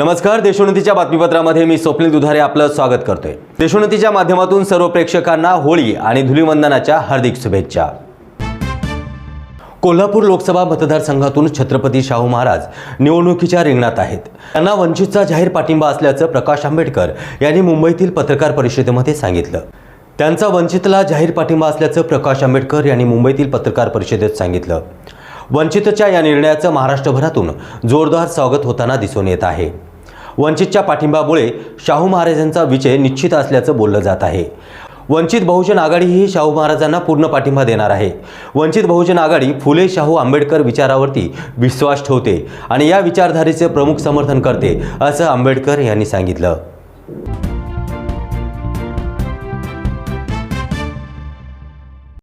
नमस्कार देशोन्नतीच्या बातमीपत्रामध्ये मी स्वप्नील दुधारे आपलं स्वागत करतोय. देशोन्नतीच्या माध्यमातून सर्व प्रेक्षकांना होळी आणि धुलिवंदनाच्या हार्दिक शुभेच्छा. कोल्हापूर लोकसभा मतदारसंघातून छत्रपती शाहू महाराज निवडणुकीच्या रिंगणात आहेत. त्यांना वंचितचा जाहीर पाठिंबा असल्याचं प्रकाश आंबेडकर यांनी मुंबईतील पत्रकार परिषदेमध्ये सांगितलं. त्यांचा वंचितला जाहीर पाठिंबा असल्याचं प्रकाश आंबेडकर यांनी मुंबईतील पत्रकार परिषदेत सांगितलं. वंचितच्या या निर्णयाचं महाराष्ट्रभरातून जोरदार स्वागत होताना दिसून येत आहे. वंचितच्या पाठिंब्यामुळे शाहू महाराजांचा विजय निश्चित असल्याचं बोललं जात आहे. वंचित बहुजन आघाडी ही शाहू महाराजांना पूर्ण पाठिंबा देणार आहे. वंचित बहुजन आघाडी फुले शाहू आंबेडकर विचारावरती विश्वास ठेवते आणि या विचारधारेचे प्रमुख समर्थन करते असं आंबेडकर यांनी सांगितलं.